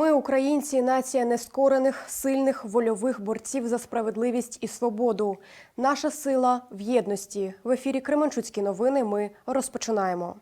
Ми, українці, нація нескорених, сильних, вольових борців за справедливість і свободу. Наша сила в єдності. В ефірі Кременчуцькі новини. Ми розпочинаємо.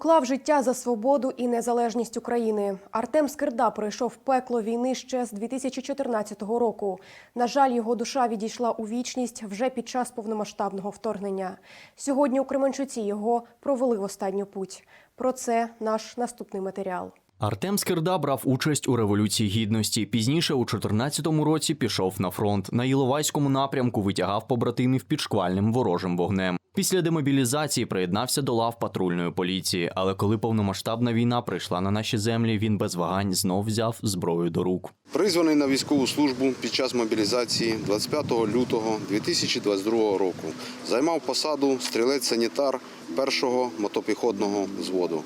Поклав життя за свободу і незалежність України. Артем Скирда пройшов пекло війни ще з 2014 року. На жаль, його душа відійшла у вічність вже під час повномасштабного вторгнення. Сьогодні у Кременчуці його провели в останню путь. Про це наш наступний матеріал. Артем Скирда брав участь у революції гідності. Пізніше, у 14-му році, пішов на фронт. На Іловайському напрямку витягав побратимів під шквальним ворожим вогнем. Після демобілізації приєднався до лав патрульної поліції. Але коли повномасштабна війна прийшла на наші землі, він без вагань знов взяв зброю до рук. Призваний на військову службу під час мобілізації 25 лютого 2022 року. Займав посаду стрілець-санітар першого мотопіхотного взводу.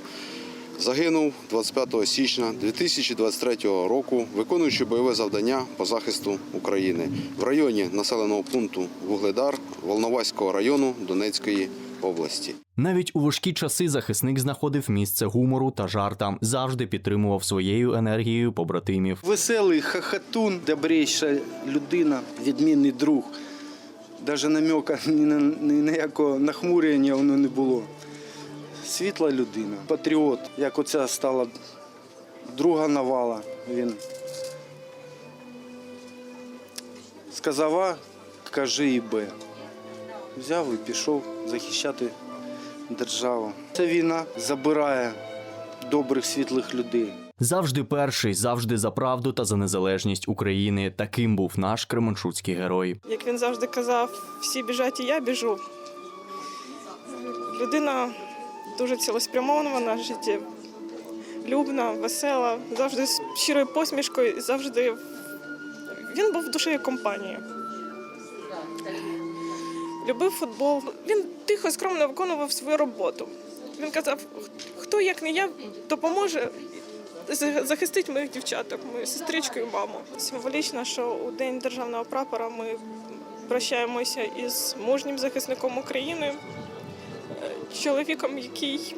Загинув 25 січня 2023 року, виконуючи бойове завдання по захисту України в районі населеного пункту Вугледар Волноваського району Донецької області. Навіть у важкі часи захисник знаходив місце гумору та жартам, завжди підтримував своєю енергією побратимів. Веселий хахатун, добрейша людина, відмінний друг. Навіть намека ні на ні на якого нахмурення воно не було. Світла людина, патріот, як оця стала друга навала. Він сказав А, кажи і Б. Взяв і пішов захищати державу. Ця війна забирає добрих світлих людей. Завжди перший, завжди за правду та за незалежність України. Таким був наш кременчуцький герой. Як він завжди казав, всі біжать і я біжу. Людина дуже цілеспрямована, життєлюбна, весела, завжди з щирою посмішкою, завжди він був душею компанії. Любив футбол. Він тихо, скромно виконував свою роботу. Він казав, хто як не я допоможе за- захистить моїх дівчаток, мою сестричку і маму. Символічно, що у День державного прапора ми прощаємося із мужнім захисником України, чоловіком, який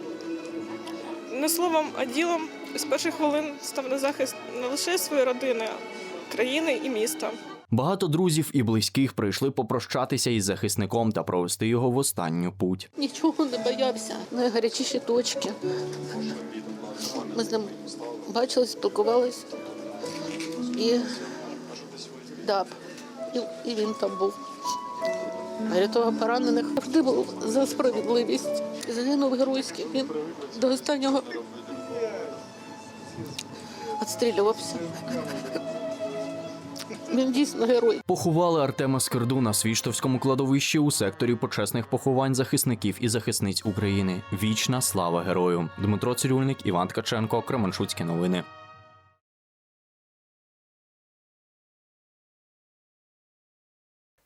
не словом, а ділом з перших хвилин став на захист не лише своєї родини, а країни і міста. Багато друзів і близьких прийшли попрощатися із захисником та провести його в останню путь. Нічого не боявся. Найгарячіші точки. Ми з ним бачились, спілкувалися. І даб. І, і він там був. Рятував поранених. Завжди був за справедливість. Загинув геройськи. Він до останнього відстрілювався. Він дійсно герой. Поховали Артема Скирду на Свіштовському кладовищі у секторі почесних поховань захисників і захисниць України. Вічна слава герою. Дмитро Цирюльник, Іван Ткаченко, Кременчуцькі новини.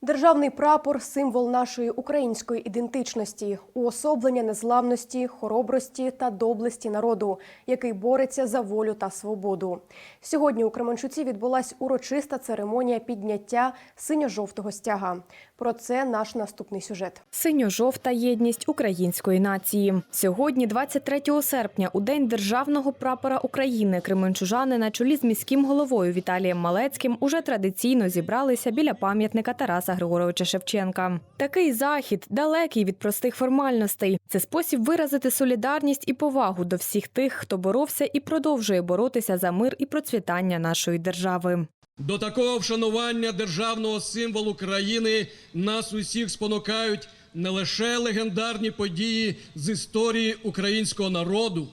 Державний прапор символ нашої української ідентичності, уособлення незламності, хоробрості та доблесті народу, який бореться за волю та свободу. Сьогодні у Кременчуці відбулась урочиста церемонія підняття синьо-жовтого стяга. Про це наш наступний сюжет. Синьо-жовта єдність української нації. Сьогодні, 23 серпня, у день державного прапора України, кременчужани на чолі з міським головою Віталієм Малецьким уже традиційно зібралися біля пам'ятника Тараса Григоровича Шевченка. Такий захід далекий від простих формальностей. Це спосіб виразити солідарність і повагу до всіх тих, хто боровся і продовжує боротися за мир і процвітання нашої держави. До такого вшанування державного символу країни нас усіх спонукають не лише легендарні події з історії українського народу.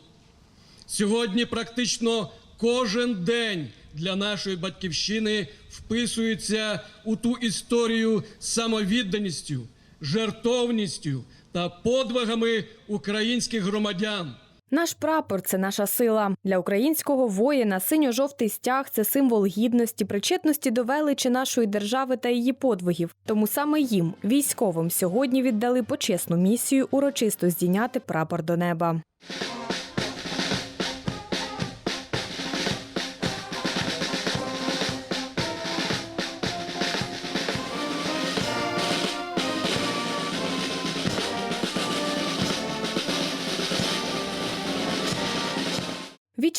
Сьогодні практично кожен день для нашої батьківщини вписується у ту історію самовідданістю, жертовністю та подвигами українських громадян. Наш прапор це наша сила. Для українського воїна синьо-жовтий стяг це символ гідності, причетності до величі нашої держави та її подвигів. Тому саме їм, військовим, сьогодні віддали почесну місію урочисто здійняти прапор до неба.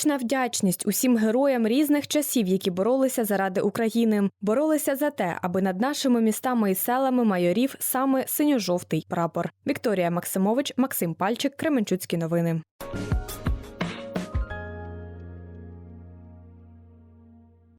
Вічна вдячність усім героям різних часів, які боролися заради України, боролися за те, аби над нашими містами і селами майорів саме синьо-жовтий прапор. Вікторія Максимович, Максим Пальчик, Кременчуцькі новини.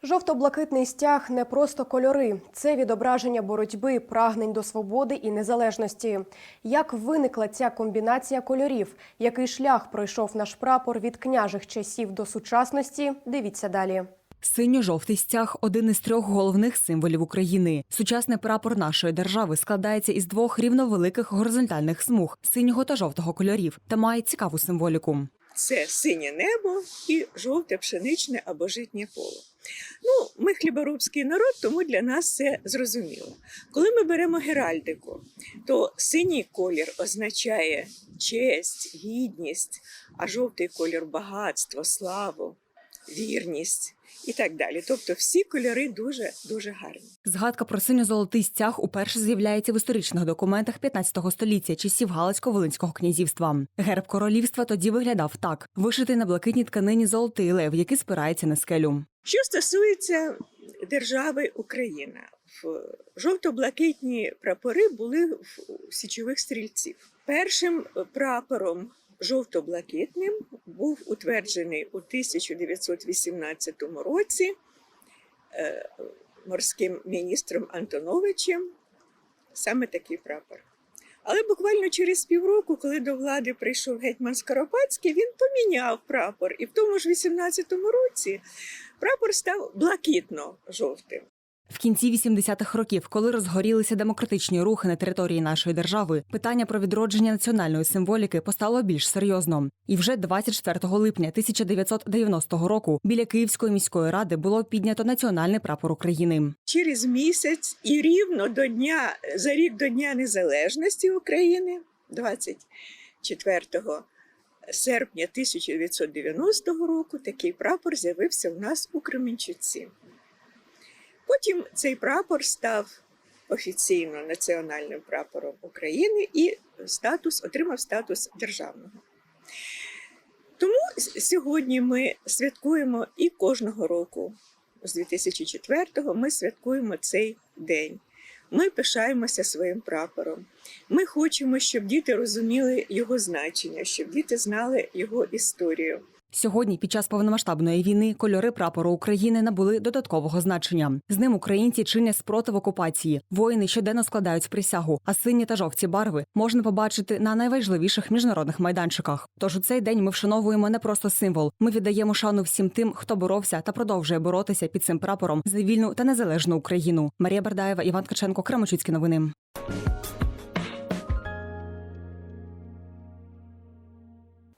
Жовто-блакитний стяг не просто кольори, це відображення боротьби, прагнень до свободи і незалежності. Як виникла ця комбінація кольорів? Який шлях пройшов наш прапор від княжих часів до сучасності? Дивіться далі. Синьо-жовтий стяг один із трьох головних символів України. Сучасний прапор нашої держави складається із двох рівновеликих горизонтальних смуг синього та жовтого кольорів та має цікаву символіку. Це синє небо і жовте пшеничне або житнє поле. Ну, ми хліборобський народ, тому для нас це зрозуміло. Коли ми беремо геральдику, то синій колір означає честь, гідність, а жовтий колір багатство, славу, вірність і так далі. Тобто всі кольори дуже дуже гарні. Згадка про синьо-золотий стяг уперше з'являється в історичних документах 15 століття часів Галицько-Волинського князівства. Герб королівства тоді виглядав так: вишитий на блакитній тканині золотий лев, який спирається на скелю. Що стосується держави Україна, в жовто-блакитні прапори були в січових стрільців. Першим прапором жовто-блакитним був утверджений у 1918 році е, морським міністром Антоновичем саме такий прапор. Але буквально через півроку, коли до влади прийшов гетьман Скоропадський, він поміняв прапор. І в тому ж 18-му році прапор став блакитно-жовтим. В кінці 80-х років, коли розгорілися демократичні рухи на території нашої держави, питання про відродження національної символіки постало більш серйозно. І вже 24 липня 1990 року біля Київської міської ради було піднято національний прапор України. Через місяць і рівно до дня за рік до Дня Незалежності України, 24 серпня 1990 року, такий прапор з'явився у нас у Кременчуці. Потім цей прапор став офіційно національним прапором України і статус отримав статус державного. Тому сьогодні ми святкуємо і кожного року з 2004-го ми святкуємо цей день. Ми пишаємося своїм прапором. Ми хочемо, щоб діти розуміли його значення, щоб діти знали його історію. Сьогодні, під час повномасштабної війни, кольори прапору України набули додаткового значення. З ним українці чинять спротив окупації. Воїни щоденно складають присягу, а сині та жовті барви можна побачити на найважливіших міжнародних майданчиках. Тож у цей день ми вшановуємо не просто символ. Ми віддаємо шану всім тим, хто боровся та продовжує боротися під цим прапором за вільну та незалежну Україну. Марія Бардаєва, Іван Ткаченко, Кремочуцькі новини.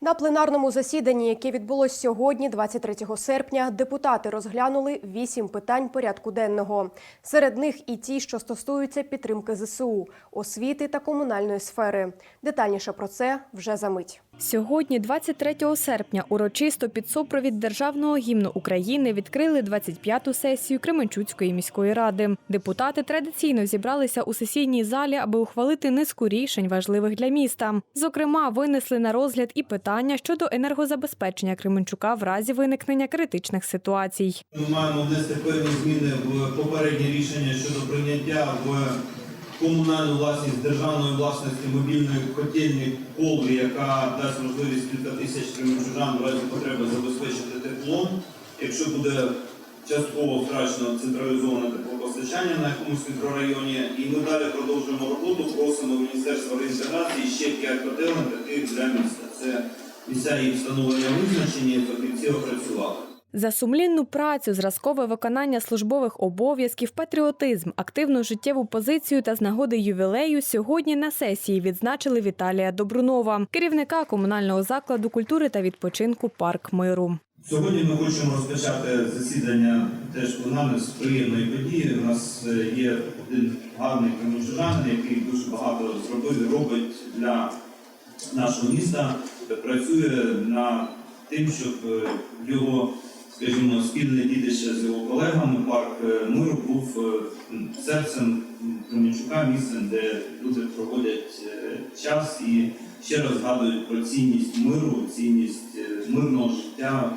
На пленарному засіданні, яке відбулось сьогодні, 23 серпня, депутати розглянули вісім питань порядку денного. Серед них і ті, що стосуються підтримки ЗСУ, освіти та комунальної сфери. Детальніше про це вже за мить. Сьогодні, 23 серпня, урочисто під супровід державного гімну України відкрили 25-ту сесію Кременчуцької міської ради. Депутати традиційно зібралися у сесійній залі, аби ухвалити низку рішень важливих для міста. Зокрема, винесли на розгляд і питання щодо енергозабезпечення Кременчука в разі виникнення критичних ситуацій. Ми маємо внести певні зміни в попередні рішення щодо прийняття в комунальну власність державної власності мобільної котельні колби, яка дасть можливість кілька тисяч кременчужан в разі потреби забезпечити теплом. Якщо буде частково втрачено централізоване теплопостачання на якомусь мікрорайоні, і ми далі продовжуємо роботу. Просимо Міністерства реінтеграції ще 5 котелень таких для міста. Це місця їх встановлення визначені, фахівці опрацювали. За сумлінну працю, зразкове виконання службових обов'язків, патріотизм, активну життєву позицію та з нагоди ювілею сьогодні на сесії відзначили Віталія Добрунова, керівника комунального закладу культури та відпочинку Парк Миру. Сьогодні ми хочемо розпочати засідання теж пленарне з приємної події. У нас е, є один гарний кременчужанин, який дуже багато зробив і робить для нашого міста. Працює над тим, щоб е, його, скажімо, спільне дітище з його колегами, парк е, миру був е, серцем Кременчука, місцем, де люди проводять е, час і ще раз згадують про цінність миру, цінність мирного життя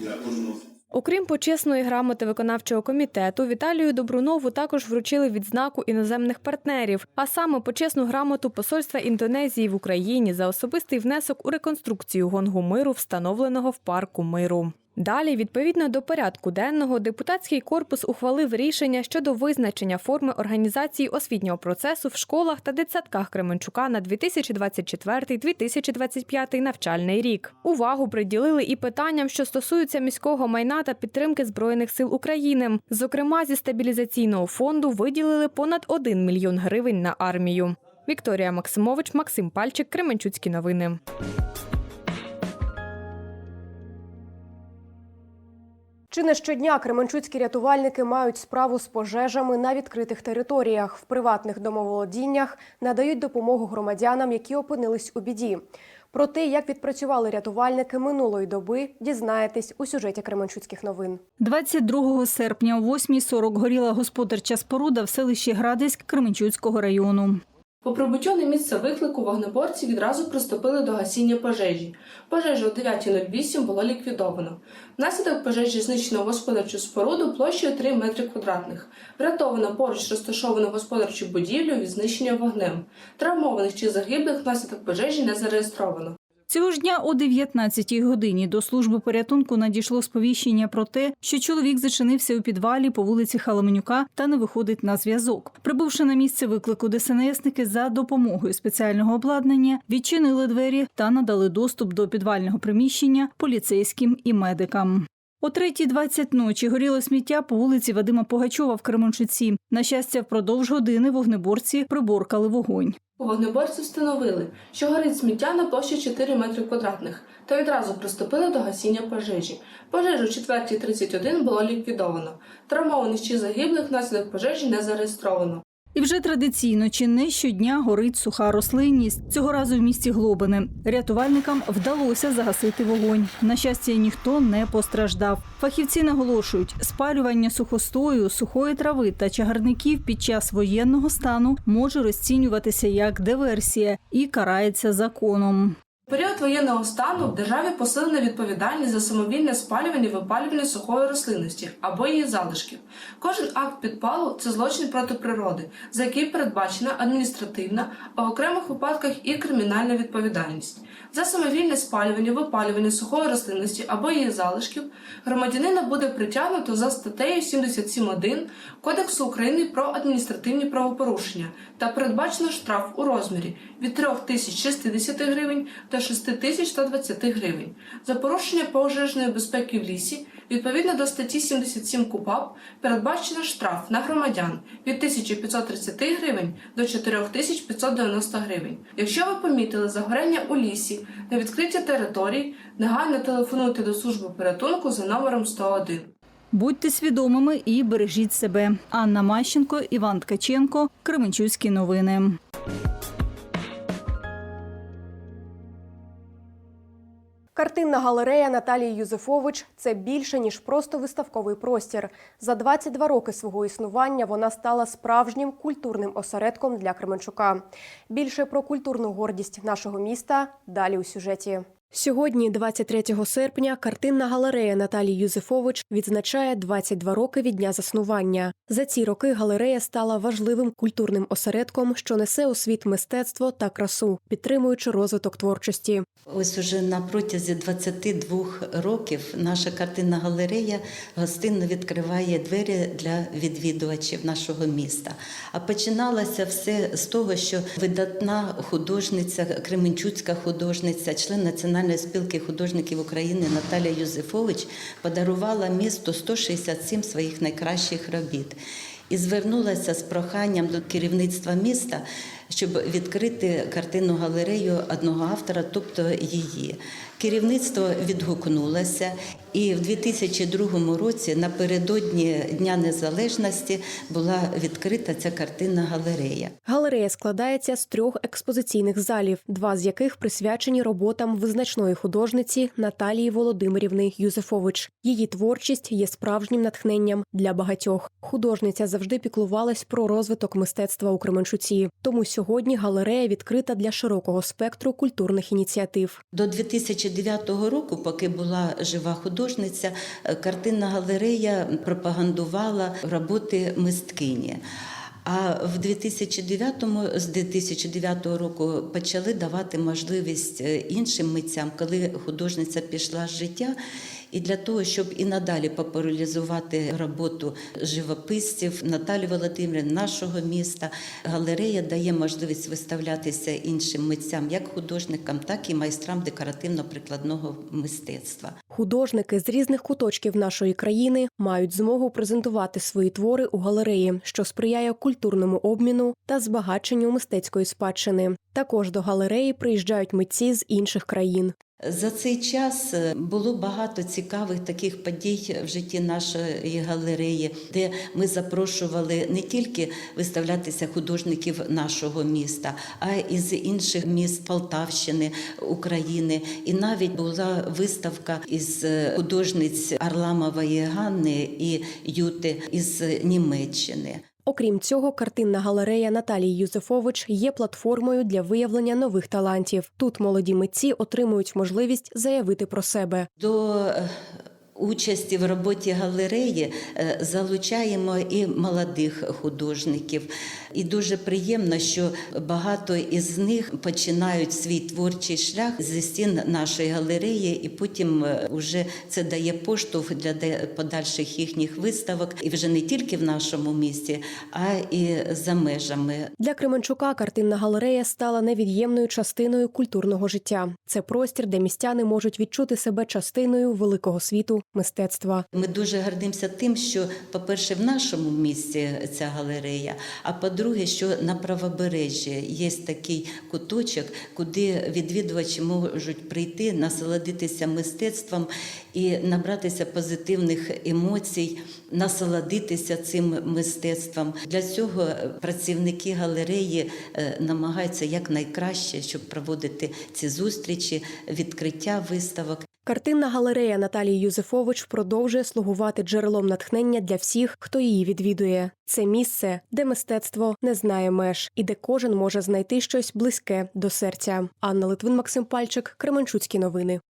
для кожного. Окрім почесної грамоти виконавчого комітету, Віталію Добрунову також вручили відзнаку іноземних партнерів, а саме почесну грамоту Посольства Індонезії в Україні за особистий внесок у реконструкцію гонгу миру, встановленого в парку миру. Далі, відповідно до порядку денного, депутатський корпус ухвалив рішення щодо визначення форми організації освітнього процесу в школах та дитсадках Кременчука на 2024-2025 навчальний рік. Увагу приділили і питанням, що стосуються міського майна та підтримки збройних сил України. Зокрема, зі стабілізаційного фонду виділили понад 1 мільйон гривень на армію. Вікторія Максимович, Максим Пальчик, Кременчуцькі новини. Чи не щодня кременчуцькі рятувальники мають справу з пожежами на відкритих територіях, в приватних домоволодіннях, надають допомогу громадянам, які опинились у біді. Про те, як відпрацювали рятувальники минулої доби, дізнаєтесь у сюжеті Кременчуцьких новин. 22 серпня о 8.40 горіла господарча споруда в селищі Градиськ Кременчуцького району. По прибуттю на місце виклику вогнеборці відразу приступили до гасіння пожежі. Пожежу о 9.08 було ліквідовано. Внаслідок пожежі знищено господарчу споруду площею 3 метри квадратних. Врятовано поруч розташовану господарчу будівлю від знищення вогнем. Травмованих чи загиблих внаслідок пожежі не зареєстровано. Цього ж дня о 19-й годині до служби порятунку надійшло сповіщення про те, що чоловік зачинився у підвалі по вулиці Халаменюка та не виходить на зв'язок. Прибувши на місце виклику, ДСНСники за допомогою спеціального обладнання відчинили двері та надали доступ до підвального приміщення поліцейським і медикам. О 3.20 ночі горіло сміття по вулиці Вадима Погачова в Кременчуці. На щастя, впродовж години вогнеборці приборкали вогонь. Вогнеборці встановили, що горить сміття на площі 4 метри квадратних, та відразу приступили до гасіння пожежі. Пожежу о 4.31 було ліквідовано. Травмованих чи загиблих внаслідок пожежі не зареєстровано. І вже традиційно чи не щодня горить суха рослинність. Цього разу в місті Глобини. Рятувальникам вдалося загасити вогонь. На щастя, ніхто не постраждав. Фахівці наголошують, спалювання сухостою, сухої трави та чагарників під час воєнного стану може розцінюватися як диверсія і карається законом. Період воєнного стану в державі посилена відповідальність за самовільне спалювання і випалювання сухої рослинності або її залишків. Кожен акт підпалу це злочин проти природи, за який передбачена адміністративна, а в окремих випадках і кримінальна відповідальність. За самовільне спалювання, випалювання сухої рослинності або її залишків громадянина буде притягнуто за статтею 77.1 Кодексу України про адміністративні правопорушення та передбачено штраф у розмірі від 3060 гривень до 6120 гривень. За порушення пожежної безпеки в лісі відповідно до статті 77 КУПАП передбачено штраф на громадян від 1530 гривень до 4590 гривень. Якщо ви помітили загоряння у лісі на відкритій території, негайно телефонуйте до служби порятунку за номером 101. Будьте свідомими і бережіть себе. Анна Мащенко, Іван Ткаченко, Кременчуцькі новини. Картинна галерея Наталії Юзефович це більше ніж просто виставковий простір. За 22 роки свого існування вона стала справжнім культурним осередком для Кременчука. Більше про культурну гордість нашого міста далі у сюжеті. Сьогодні, 23 серпня, картинна галерея Наталії Юзефович відзначає 22 роки від дня заснування. За ці роки галерея стала важливим культурним осередком, що несе у світ мистецтво та красу, підтримуючи розвиток творчості. Ось уже на протязі 22 років наша картинна галерея гостинно відкриває двері для відвідувачів нашого міста. А починалося все з того, що видатна художниця, кременчуцька художниця, член Національної спілки художників України Наталія Юзефович подарувала місту 167 своїх найкращих робіт. І звернулася з проханням до керівництва міста, щоб відкрити картинну галерею одного автора, тобто її. Керівництво відгукнулося, і в 2002 році, напередодні Дня Незалежності, була відкрита ця картинна галерея. Галерея складається з трьох експозиційних залів, два з яких присвячені роботам визначної художниці Наталії Володимирівни Юзефович. Її творчість є справжнім натхненням для багатьох. Художниця завжди піклувалась про розвиток мистецтва у Кременчуці. Тому сьогодні галерея відкрита для широкого спектру культурних ініціатив. До 2009 року, поки була жива художниця, е, картинна галерея пропагандувала роботи мисткині. А в 2009, з 2009 року почали давати можливість е, іншим митцям, коли художниця пішла з життя. І для того, щоб і надалі популяризувати роботу живописців Наталі Володимирівни, нашого міста, галерея дає можливість виставлятися іншим митцям, як художникам, так і майстрам декоративно-прикладного мистецтва. Художники з різних куточків нашої країни мають змогу презентувати свої твори у галереї, що сприяє культурному обміну та збагаченню мистецької спадщини. Також до галереї приїжджають митці з інших країн. За цей час е, було багато цікавих таких подій в житті нашої галереї, де ми запрошували не тільки виставлятися художників нашого міста, а й з інших міст Полтавщини, України. І навіть була виставка із е, художниць Арламової Ганни і Юти із Німеччини. Окрім цього, картинна галерея Наталії Юзефович є платформою для виявлення нових талантів. Тут молоді митці отримують можливість заявити про себе. До е, участі в роботі галереї е, залучаємо і молодих художників. І дуже приємно, що багато із них починають свій творчий шлях зі стін нашої галереї, і потім вже це дає поштовх для подальших їхніх виставок, і вже не тільки в нашому місті, а і за межами. Для Кременчука картинна галерея стала невід'ємною частиною культурного життя. Це простір, де містяни можуть відчути себе частиною великого світу мистецтва. Ми дуже гордимося тим, що, по-перше, в нашому місті ця галерея, а по-друге, що на правобережжі є такий куточок, куди відвідувачі можуть прийти, насолодитися мистецтвом і набратися позитивних емоцій, насолодитися цим мистецтвом. Для цього працівники галереї е, намагаються якнайкраще, щоб проводити ці зустрічі, відкриття виставок. Картинна галерея Наталії Юзефович продовжує слугувати джерелом натхнення для всіх, хто її відвідує. Це місце, де мистецтво не знає меж і де кожен може знайти щось близьке до серця. Анна Литвин, Максим Пальчик, Кременчуцькі новини.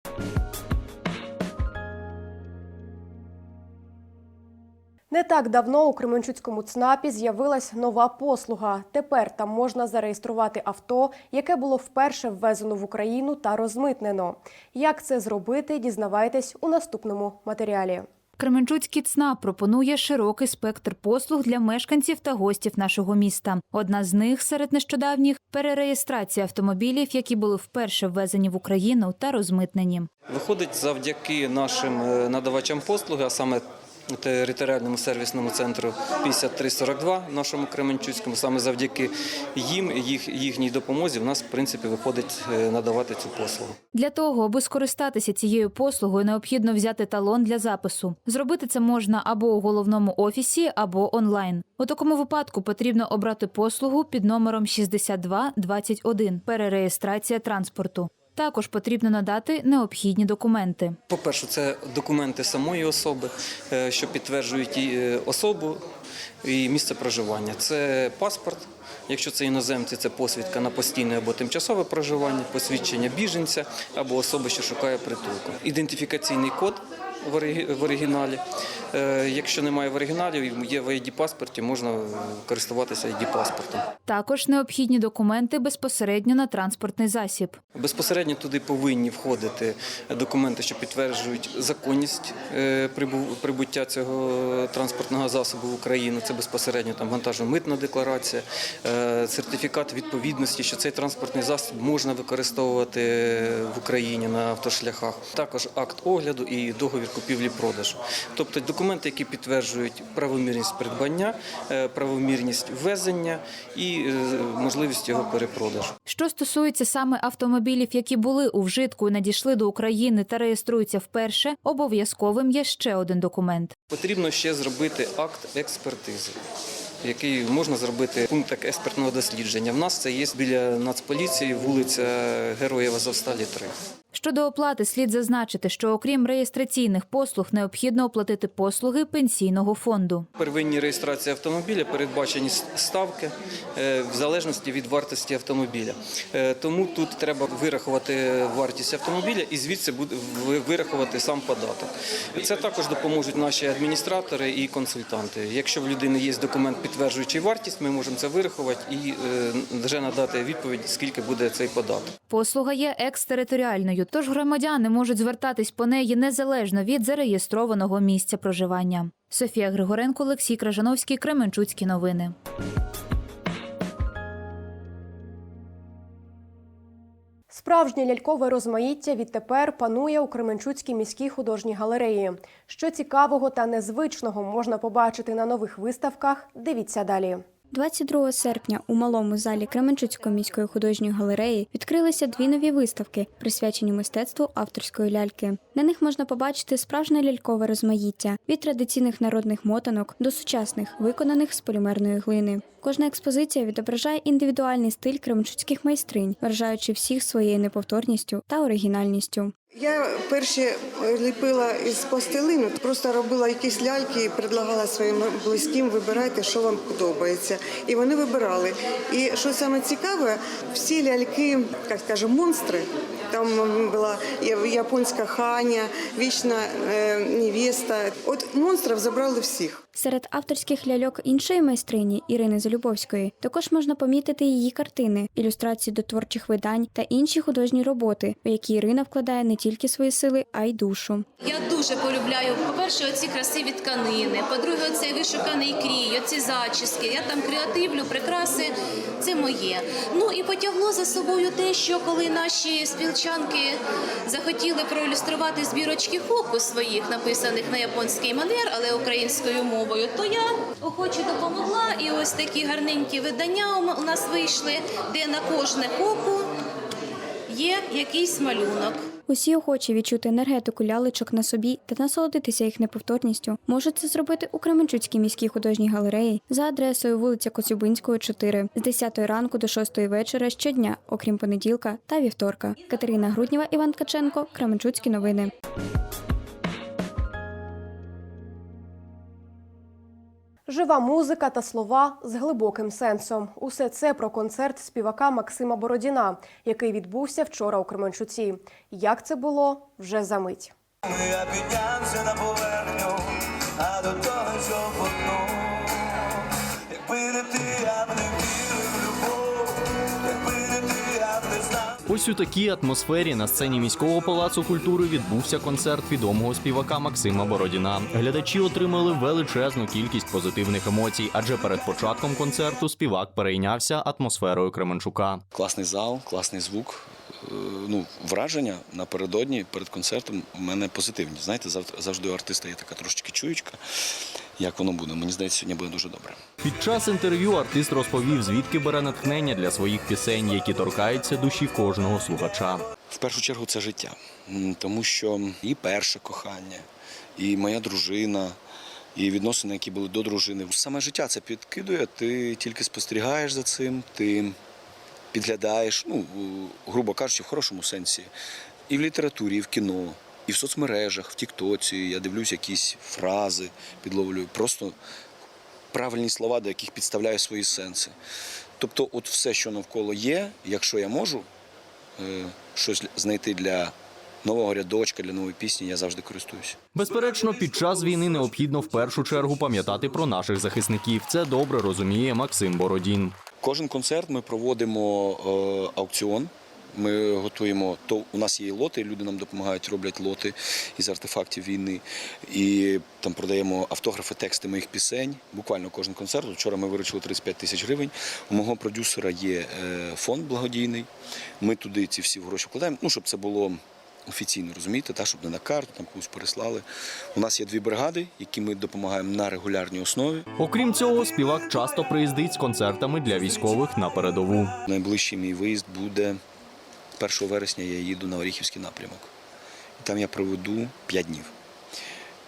Не так давно у Кременчуцькому ЦНАПі з'явилась нова послуга. Тепер там можна зареєструвати авто, яке було вперше ввезено в Україну та розмитнено. Як це зробити, дізнавайтесь у наступному матеріалі. Кременчуцький ЦНАП пропонує широкий спектр послуг для мешканців та гостів нашого міста. Одна з них серед нещодавніх перереєстрація автомобілів, які були вперше ввезені в Україну та розмитнені. Виходить завдяки нашим е, надавачам послуги, а саме територіальному сервісному центру 5342 нашому Кременчуцькому, саме завдяки їм, їх, їхній допомозі, в нас в принципі виходить е, надавати цю послугу. Для того, аби скористатися цією послугою, необхідно взяти талон для запису. Зробити це можна або у головному офісі, або онлайн. У такому випадку потрібно обрати послугу під номером 6221 – перереєстрація транспорту. Також потрібно надати необхідні документи. По-перше, це документи самої особи, е, що підтверджують е, особу і місце проживання. Це паспорт. Якщо це іноземці, це посвідка на постійне або тимчасове проживання, посвідчення біженця або особи, що шукає притулку. Ідентифікаційний код в оригіналі. Е, Якщо немає в оригіналі, є в id паспорті, можна користуватися id паспортом. Також необхідні документи безпосередньо на транспортний засіб. Безпосередньо туди повинні входити документи, що підтверджують законність е, прибуття цього транспортного засобу в Україну. Це безпосередньо там вантажно-митна декларація, е, сертифікат відповідності, що цей транспортний засіб можна використовувати в Україні на автошляхах. Також акт огляду і договір купівлі-продажу. Тобто документи, які підтверджують правомірність придбання, е, правомірність ввезення і е, можливість його перепродажу. Що стосується саме автомобілів, які були у вжитку і надійшли до України та реєструються вперше, обов'язковим є ще один документ. Потрібно ще зробити акт експертизи, який можна зробити в пунктах експертного дослідження. В нас це є біля Нацполіції, вулиця Героїв Азовсталі 3. Щодо оплати, слід зазначити, що окрім реєстраційних послуг необхідно оплатити послуги пенсійного фонду. Первинні реєстрації автомобіля передбачені ставки е, в залежності від вартості автомобіля. Е, Тому тут треба вирахувати вартість автомобіля і звідси буде вирахувати сам податок. Це також допоможуть наші адміністратори і консультанти. Якщо в людини є документ, підтверджуючий вартість, ми можемо це вирахувати і е, вже надати відповідь, скільки буде цей податок. Послуга є екстериторіальною, тож громадяни можуть звертатись по неї незалежно від зареєстрованого місця проживання. Софія Григоренко, Олексій Кражановський, Кременчуцькі новини. Справжнє лялькове розмаїття відтепер панує у Кременчуцькій міській художній галереї. Що цікавого та незвичного можна побачити на нових виставках, дивіться далі. 22 серпня у малому залі Кременчуцької міської художньої галереї відкрилися дві нові виставки, присвячені мистецтву авторської ляльки. На них можна побачити справжнє лялькове розмаїття від традиційних народних мотанок до сучасних, виконаних з полімерної глини. Кожна експозиція відображає індивідуальний стиль кременчуцьких майстринь, вражаючи всіх своєю неповторністю та оригінальністю. Я перше ліпила із пластилину, просто робила якісь ляльки і предлагала своїм близьким вибирайте, що вам подобається. І вони вибирали. І що саме цікаве, всі ляльки, як скажемо, монстри. Там була японська ханя, вічна е, невеста. От монстрів забрали всіх. Серед авторських ляльок іншої майстрині Ірини Залюбовської також можна помітити її картини, ілюстрації до творчих видань та інші художні роботи, у які Ірина вкладає не тільки свої сили, а й душу. Я дуже полюбляю, по-перше, оці красиві тканини, по-друге, оцей вишуканий крій, оці зачіски. Я там креативлю, прикраси, це моє. Ну і потягло за собою те, що коли наші спілчанки захотіли проілюструвати збірочки хоку своїх, написаних на японський манер, але українською мовою, то я охоче допомогла. І ось такі гарненькі видання у нас вийшли, де на кожне хоку є якийсь малюнок. Усі охочі відчути енергетику лялечок на собі та насолодитися їх неповторністю, можуть це зробити у Кременчуцькій міській художній галереї за адресою вулиця Коцюбинського, 4, з 10 ранку до 6 вечора щодня, окрім понеділка та вівторка. Катерина Груднєва, Іван Ткаченко, Кременчуцькі новини. Жива музика та слова з глибоким сенсом. Усе це про концерт співака Максима Бородіна, який відбувся вчора у Кременчуці. Як це було вже за мить. Я піднявся на поверхню, а до того що потну. Якби не ти, я не Ось у такій атмосфері на сцені міського палацу культури відбувся концерт відомого співака Максима Бородіна. Глядачі отримали величезну кількість позитивних емоцій, адже перед початком концерту співак перейнявся атмосферою Кременчука. Класний зал, класний звук. Е, Ну, враження напередодні перед концертом у мене позитивні. Знаєте, зав- завжди у артиста є така трошечки чуючка. Як воно буде? Мені здається, сьогодні буде дуже добре. Під час інтерв'ю артист розповів, звідки бере натхнення для своїх пісень, які торкаються душі кожного слухача. В першу чергу це життя, тому що і перше кохання, і моя дружина, і відносини, які були до дружини. Саме життя це підкидує, ти тільки спостерігаєш за цим, ти підглядаєш, ну, грубо кажучи, в хорошому сенсі. І в літературі, і в кіно, і в соцмережах, в Тіктоці. Я дивлюсь якісь фрази, підловлюю. Просто правильні слова, до яких підставляю свої сенси. Тобто, от все, що навколо є, якщо я можу е, щось знайти для нового рядочка, для нової пісні, я завжди користуюся. Безперечно, під час війни необхідно в першу чергу пам'ятати про наших захисників. Це добре розуміє Максим Бородін. Кожен концерт ми проводимо е, аукціон. Ми готуємо то. У нас є лоти, люди нам допомагають, роблять лоти із артефактів війни. І там продаємо автографи, тексти моїх пісень. Буквально кожен концерт. Вчора ми виручили 35 тисяч гривень. У мого продюсера є е, фонд благодійний. Ми туди ці всі гроші вкладаємо. Ну, щоб це було офіційно, розумієте, та, щоб не на карту, там комусь переслали. У нас є дві бригади, які ми допомагаємо на регулярній основі. Окрім цього, співак часто приїздить з концертами для військових на передову. Найближчий мій виїзд буде 1 вересня. Я їду на Оріхівський напрямок. І там я проведу 5 днів.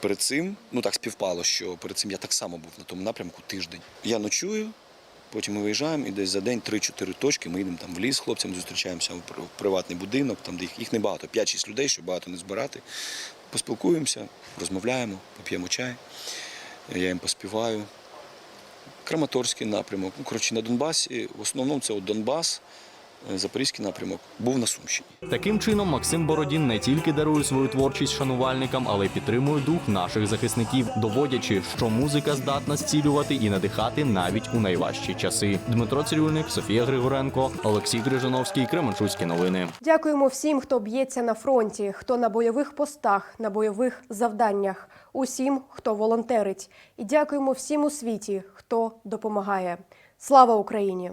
Перед цим, ну так співпало, що перед цим я так само був на тому напрямку тиждень. Я ночую Потім ми виїжджаємо і десь за день 3-4 точки. Ми їдемо там в ліс з хлопцями, зустрічаємося в приватний будинок, там де їх, їх небагато, 5-6 людей, щоб багато не збирати. Поспілкуємося, розмовляємо, поп'ємо чай. Я їм поспіваю. Краматорський напрямок. Ну, коротше, на Донбасі, в основному це от Донбас, Запорізький напрямок, був на Сумщині. Таким чином, Максим Бородін не тільки дарує свою творчість шанувальникам, але й підтримує дух наших захисників, доводячи, що музика здатна зцілювати і надихати навіть у найважчі часи. Дмитро Цирюльник, Софія Григоренко, Олексій Крижановський, Кременчуцькі новини. Дякуємо всім, хто б'ється на фронті, хто на бойових постах, на бойових завданнях, усім, хто волонтерить. І дякуємо всім у світі, хто допомагає. Слава Україні!